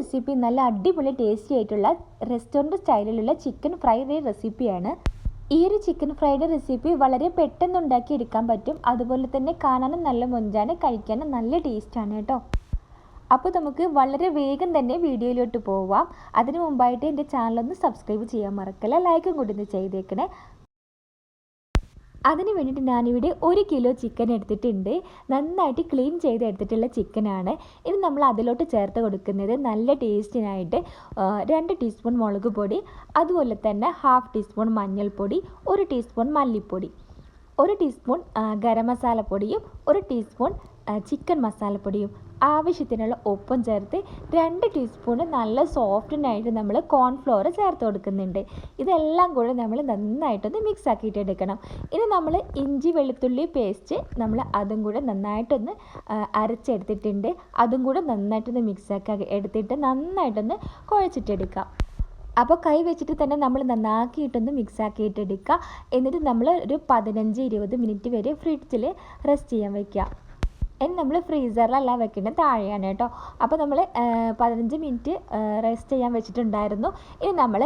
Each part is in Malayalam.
റെസിപ്പി നല്ല അടിപൊളി ടേസ്റ്റി ആയിട്ടുള്ള റെസ്റ്റോറന്റ് സ്റ്റൈലിലുള്ള ചിക്കൻ ഫ്രൈഡ് റെസിപ്പിയാണ് ഈ ഒരു ചിക്കൻ ഫ്രൈഡ് റെസിപ്പി വളരെ പെട്ടെന്ന് ഉണ്ടാക്കി എടുക്കാൻ പറ്റും. അതുപോലെ തന്നെ കാണാനും നല്ല മൊഞ്ചാണ് കഴിക്കാനും നല്ല ടേസ്റ്റാണ് കേട്ടോ. അപ്പോൾ നമുക്ക് വളരെ വേഗം തന്നെ വീഡിയോയിലോട്ട് പോവാം. അതിനു മുമ്പായിട്ട് എന്റെ ചാനലൊന്ന് സബ്സ്ക്രൈബ് ചെയ്യാൻ മറക്കല്ല? ലൈക്കും കൂടി ഒന്ന് ചെയ്തേക്കണേ. അതിന് വേണ്ടിയിട്ട് ഞാനിവിടെ ഒരു കിലോ ചിക്കൻ എടുത്തിട്ടുണ്ട്. നന്നായിട്ട് ക്ലീൻ ചെയ്ത് എടുത്തിട്ടുള്ള ചിക്കനാണ് ഇത് നമ്മൾ അതിലോട്ട് ചേർത്ത് കൊടുക്കുന്നത് നല്ല ടേസ്റ്റിനായിട്ട് രണ്ട് ടീസ്പൂൺ മുളക് പൊടി അതുപോലെ തന്നെ ഹാഫ് ടീസ്പൂൺ മഞ്ഞൾപ്പൊടി ഒരു ടീസ്പൂൺ മല്ലിപ്പൊടി ഒരു ടീസ്പൂൺ ഗരം മസാലപ്പൊടിയും ഒരു ടീസ്പൂൺ ചിക്കൻ മസാലപ്പൊടിയും ആവശ്യത്തിനുള്ള ഉപ്പും ചേർത്ത് രണ്ട് ടീസ്പൂൺ നല്ല സോഫ്റ്റിനായിട്ട് നമ്മൾ കോൺഫ്ലോർ ചേർത്ത് കൊടുക്കുന്നുണ്ട്. ഇതെല്ലാം കൂടെ നമ്മൾ നന്നായിട്ടൊന്ന് മിക്സ് ആക്കിയിട്ട് എടുക്കണം ഇനി നമ്മൾ ഇഞ്ചി വെളുത്തുള്ളി പേസ്റ്റ് നമ്മൾ അതും കൂടെ നന്നായിട്ടൊന്ന് അരച്ചെടുത്തിട്ടുണ്ട്. അതും കൂടെ നന്നായിട്ടൊന്ന് മിക്സ് ആക്കി എടുത്തിട്ട് നന്നായിട്ടൊന്ന് കുഴച്ചിട്ടെടുക്കാം. അപ്പോൾ കൈ വെച്ചിട്ട് തന്നെ നമ്മൾ നന്നാക്കിയിട്ടൊന്ന് മിക്സ് ആക്കിയിട്ട് എടുക്കുക എന്നിട്ട് നമ്മൾ ഒരു പതിനഞ്ച് ഇരുപത് മിനിറ്റ് വരെ ഫ്രിഡ്ജിൽ റെസ്റ്റ് ചെയ്യാൻ വയ്ക്കുക ഇനി നമ്മൾ ഫ്രീസറിലല്ല വെക്കേണ്ടത് താഴെയാണ് കേട്ടോ. അപ്പോൾ നമ്മൾ പതിനഞ്ച് മിനിറ്റ് റെസ്റ്റ് ചെയ്യാൻ വെച്ചിട്ടുണ്ടായിരുന്നു. ഇനി നമ്മൾ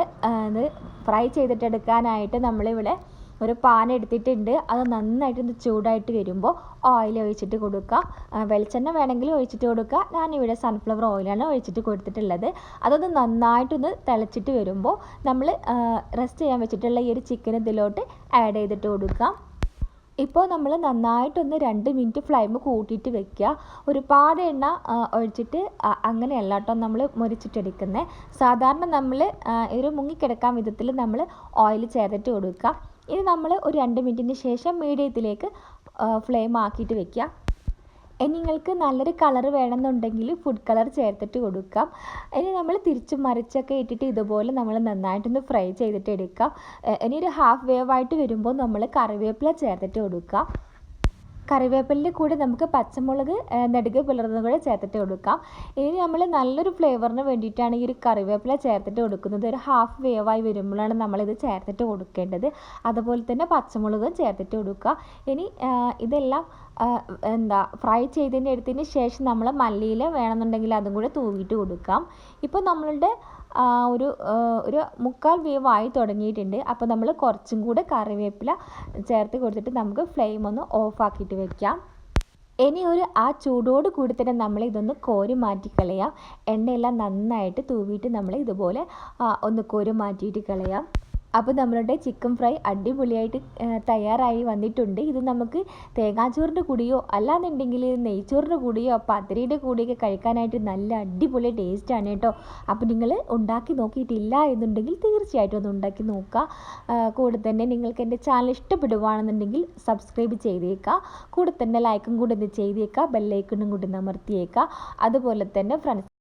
ഇത് ഫ്രൈ ചെയ്തിട്ടെടുക്കാനായിട്ട് നമ്മളിവിടെ ഒരു പാൻ എടുത്തിട്ടുണ്ട്. അത് നന്നായിട്ട് ചൂടായിട്ട് വരുമ്പോൾ ഓയിൽ ഒഴിച്ചിട്ട് കൊടുക്കുക വെളിച്ചെണ്ണ വേണമെങ്കിൽ ഒഴിച്ചിട്ട് കൊടുക്കുക ഞാനിവിടെ സൺഫ്ലവർ ഓയിലാണ് ഒഴിച്ചിട്ട് കൊടുത്തിട്ടുള്ളത്. അതൊന്ന് നന്നായിട്ടൊന്ന് തിളച്ചിട്ട് വരുമ്പോൾ നമ്മൾ റെസ്റ്റ് ചെയ്യാൻ വെച്ചിട്ടുള്ള ഈ ഒരു ചിക്കൻ ഇതിലോട്ട് ആഡ് ചെയ്തിട്ട് കൊടുക്കാം. ഇപ്പോൾ നമ്മൾ നന്നായിട്ടൊന്ന് രണ്ട് മിനിറ്റ് ഫ്ലെയിം കൂട്ടിയിട്ട് വെക്കുക ഒരുപാട് എണ്ണ ഒഴിച്ചിട്ട് അങ്ങനെയല്ല കേട്ടോ നമ്മൾ മുരിച്ചിട്ടെടുക്കുന്നത് സാധാരണ നമ്മൾ ഒരു മുങ്ങിക്കിടക്കാൻ വിധത്തിൽ നമ്മൾ ഓയിൽ ചേർത്തിട്ട് കൊടുക്കുക ഇനി നമ്മൾ ഒരു രണ്ട് മിനിറ്റിന് ശേഷം മീഡിയത്തിലേക്ക് ഫ്ലെയിം ആക്കിയിട്ട് വെക്കുക നിങ്ങൾക്ക് നല്ലൊരു കളർ വേണമെന്നുണ്ടെങ്കിൽ ഫുഡ് കളർ ചേർത്തിട്ട് കൊടുക്കാം. ഇനി നമ്മൾ തിരിച്ച് മറിച്ചൊക്കെ ഇട്ടിട്ട് ഇതുപോലെ നമ്മൾ നന്നായിട്ടൊന്ന് ഫ്രൈ ചെയ്തിട്ട് എടുക്കാം. ഇനി ഒരു ഹാഫ് വേവ് ആയിട്ട് വരുമ്പോൾ നമ്മൾ കറിവേപ്പില ചേർത്തിട്ട് കൊടുക്കാം. കറിവേപ്പിലിന്റെ കൂടെ നമുക്ക് പച്ചമുളക് നെടുകെ പിളർന്നത് കൂടെ ചേർത്തിട്ട് കൊടുക്കാം. ഇനി നമ്മൾ നല്ലൊരു ഫ്ലേവറിന് വേണ്ടിയിട്ടാണ് ഈ ഒരു കറിവേപ്പില ചേർത്തിട്ട് കൊടുക്കുന്നത്. ഒരു ഹാഫ് വേവായി വരുമ്പോഴാണ് നമ്മളിത് ചേർത്തിട്ട് കൊടുക്കേണ്ടത്. അതുപോലെ തന്നെ പച്ചമുളകും ചേർത്തിട്ട് കൊടുക്കുക. ഇനി ഇതെല്ലാം എന്താ ഫ്രൈ ചെയ്തതിന്റെ എടുത്തതിന് ശേഷം നമ്മൾ മല്ലിയിൽ വേണമെന്നുണ്ടെങ്കിൽ അതും കൂടെ തൂവിയിട്ട് കൊടുക്കാം. ഇപ്പോൾ നമ്മളുടെ ഒരു ഒരു മുക്കാൽ വേവായി തുടങ്ങിയിട്ടുണ്ട്. അപ്പോൾ നമ്മൾ കുറച്ചും കൂടെ കറിവേപ്പില ചേർത്ത് കൊടുത്തിട്ട് നമുക്ക് ഫ്ലെയിം ഒന്ന് ഓഫാക്കിയിട്ട് വെക്കാം. ഇനി ഒരു ആ ചൂടോട് കൂടി തന്നെ നമ്മൾ ഇതൊന്ന് കോരി മാറ്റി കളയാം. എണ്ണയെല്ലാം നന്നായിട്ട് തൂവിയിട്ട് നമ്മൾ ഇതുപോലെ ഒന്ന് കോരി മാറ്റിയിട്ട് കളയാം. അപ്പോൾ നമ്മളുടെ ചിക്കൻ ഫ്രൈ അടിപൊളിയായിട്ട് തയ്യാറായി വന്നിട്ടുണ്ട്. ഇത് നമുക്ക് തേങ്ങാച്ചോറിന്റെ കൂടിയോ അല്ലാന്നുണ്ടെങ്കിൽ നെയ്ച്ചോറിന്റെ കൂടിയോ പത്തിരിയുടെ കൂടിയൊക്കെ കഴിക്കാനായിട്ട് നല്ല അടിപൊളി ടേസ്റ്റാണ് കേട്ടോ. അപ്പോൾ നിങ്ങൾ ഉണ്ടാക്കി നോക്കിയിട്ടില്ല എന്നുണ്ടെങ്കിൽ തീർച്ചയായിട്ടും ഒന്ന് ഉണ്ടാക്കി നോക്കുക. കൂടെ തന്നെ നിങ്ങൾക്ക് എന്റെ ചാനൽ ഇഷ്ടപ്പെടുവാണെന്നുണ്ടെങ്കിൽ സബ്സ്ക്രൈബ് ചെയ്തേക്കുക കൂടെ തന്നെ ലൈക്കും കൂടെ ഒന്ന് ചെയ്തേക്കുക ബെല്ലൈക്കണും കൂടി അമർത്തിയേക്കുക അതുപോലെ തന്നെ ഫ്രണ്ട്സ്